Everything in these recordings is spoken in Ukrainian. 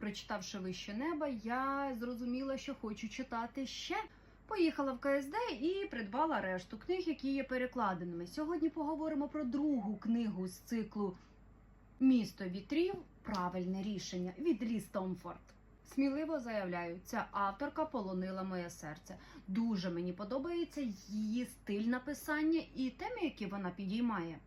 Прочитавши вище неба, я зрозуміла, що хочу читати ще. Поїхала в КСД і придбала решту книг, які є перекладеними. Сьогодні поговоримо про другу книгу з циклу Місто вітрів. Правильне рішення від Лі Стомфорд. Сміливо заявляю, ця авторка полонила моє серце. Дуже мені подобається її стиль написання і теми, які вона підіймає.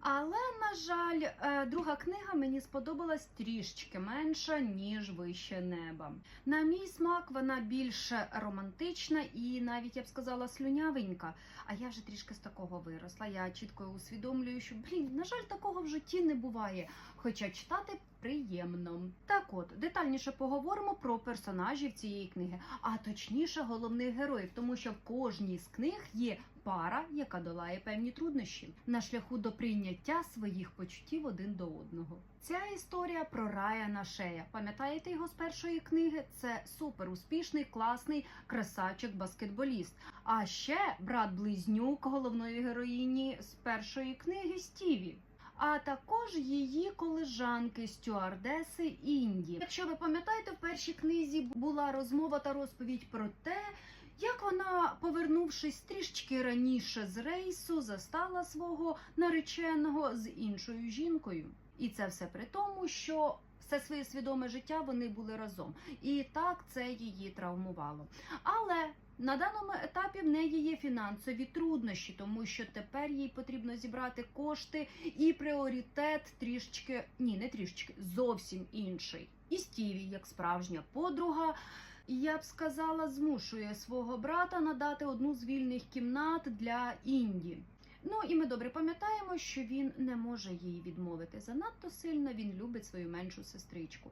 Але, на жаль, е, друга книга мені сподобалась трішечки менша, ніж вище неба. На мій смак вона більше романтична і навіть я б сказала слюнявенька. А я вже трішки з такого виросла. Я чітко усвідомлюю, що блін, на жаль, такого в житті не буває. Хоча читати приємно. Так от детальніше поговоримо про персонажів цієї книги, а точніше головних героїв, тому що в кожній з книг є пара, яка долає певні труднощі на шляху до прийняття своїх почуттів один до одного. Ця історія про Райана Шея. Пам'ятаєте його з першої книги? Це супер успішний, класний красавчик баскетболіст. А ще брат близнюк головної героїні з першої книги Стіві. А також її колежанки стюардеси Інді. Якщо ви пам'ятаєте, в першій книзі була розмова та розповідь про те, як вона, повернувшись трішки раніше з рейсу, застала свого нареченого з іншою жінкою. І це все при тому, що все своє свідоме життя вони були разом. І так це її травмувало. Але на даному етапі в неї є фінансові труднощі, тому що тепер їй потрібно зібрати кошти і пріоритет трішечки, ні, не трішечки, зовсім інший. І Стіві, як справжня подруга, я б сказала, змушує свого брата надати одну з вільних кімнат для Інді. Ну і ми добре пам'ятаємо, що він не може їй відмовити. Занадто сильно він любить свою меншу сестричку.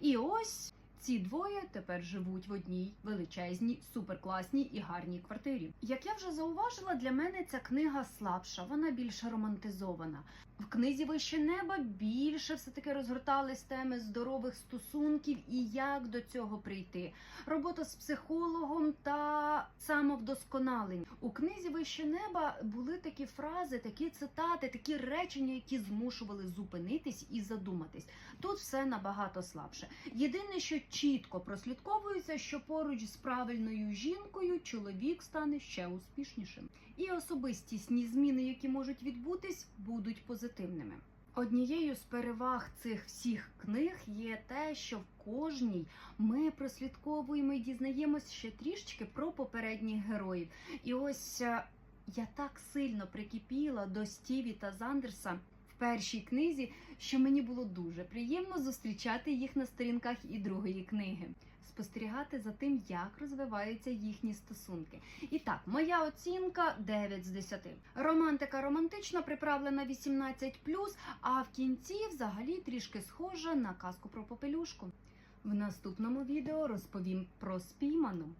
І ось ці двоє тепер живуть в одній величезній, суперкласній і гарній квартирі. Як я вже зауважила, для мене ця книга слабша, вона більш романтизована. В книзі Вище неба більше все таки розгортались теми здорових стосунків і як до цього прийти. Робота з психологом та самовдосконалення. У книзі Вище неба були такі фрази, такі цитати, такі речення, які змушували зупинитись і задуматись. Тут все набагато слабше. Єдине, що чітко прослідковується, що поруч з правильною жінкою чоловік стане ще успішнішим. І особистісні зміни, які можуть відбутись, будуть позитивними. Однією з переваг цих всіх книг є те, що в кожній ми прослідковуємо і дізнаємось ще трішечки про попередніх героїв. І ось е, я так сильно прикипіла до Стіві та Зандерса першій книзі, що мені було дуже приємно зустрічати їх на сторінках і другої книги, спостерігати за тим, як розвиваються їхні стосунки. І так, моя оцінка 9 з 10. Романтика романтична, приправлена 18+, а в кінці взагалі трішки схожа на казку про попелюшку. В наступному відео розповім про спійману.